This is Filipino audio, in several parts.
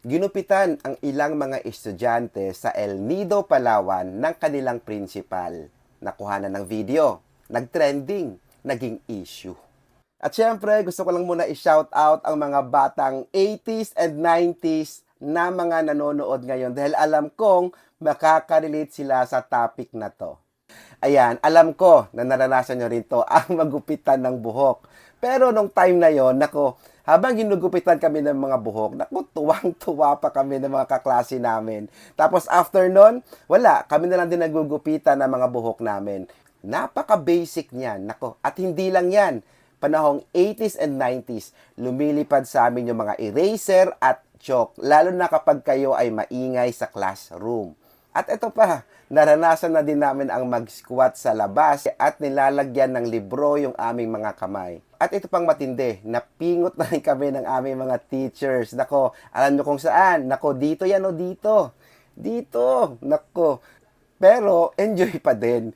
ginupitan ang ilang mga estudyante sa El Nido, Palawan ng kanilang principal. Nakuha na ng video, nagtrending, naging issue. At syempre, gusto ko lang muna i-shout out ang mga batang 80s and 90s na mga nanonood ngayon dahil alam kong makaka-relate sila sa topic na to. Ayan, alam ko na naranasan nyo rin to ang magupitan ng buhok. Pero nung time na yon, nako, habang ginugupitan kami ng mga buhok, nako, tuwang-tuwa pa kami ng mga kaklase namin. Tapos after nun, wala, kami na lang din nagugupitan ng mga buhok namin. Napaka-basic niyan, nako. At hindi lang yan, panahong 80s and 90s, lumilipad sa amin yung mga eraser at chalk, lalo na kapag kayo ay maingay sa classroom. At ito pa, naranasan na din namin ang mag-squat sa labas at nilalagyan ng libro yung aming mga kamay. At ito pang matindi, napingot na rin kami ng aming mga teachers. Nako, alam nyo kung saan? Nako, dito yan o dito. Dito. Nako. Pero, enjoy pa din.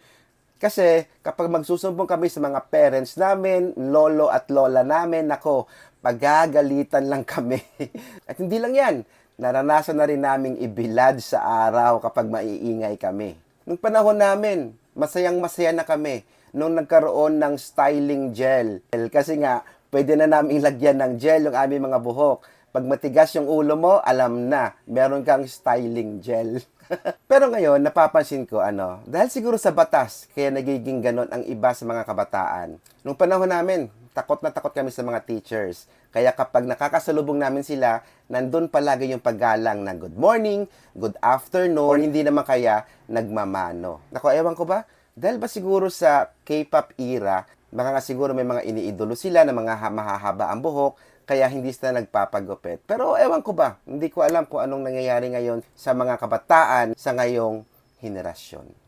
Kasi kapag magsusumbong kami sa mga parents namin, lolo at lola namin, nako, pagagalitan lang kami. at hindi lang yan, naranasan na rin naming ibilad sa araw kapag maiingay kami. Nung panahon namin, masayang masaya na kami nung nagkaroon ng styling gel. Kasi nga, pwede na namin lagyan ng gel yung aming mga buhok. Pag matigas yung ulo mo, alam na, meron kang styling gel. Pero ngayon, napapansin ko, ano, dahil siguro sa batas, kaya nagiging ganon ang iba sa mga kabataan. Nung panahon namin, takot na takot kami sa mga teachers. Kaya kapag nakakasalubong namin sila, nandun palagi yung paggalang ng good morning, good afternoon, or hindi naman kaya nagmamano. Nako, ewan ko ba? Dahil ba siguro sa K-pop era, baka nga siguro may mga iniidolo sila na mga ha- mahahaba ang buhok, kaya hindi sila nagpapagupit. Pero ewan ko ba, hindi ko alam kung anong nangyayari ngayon sa mga kabataan sa ngayong henerasyon.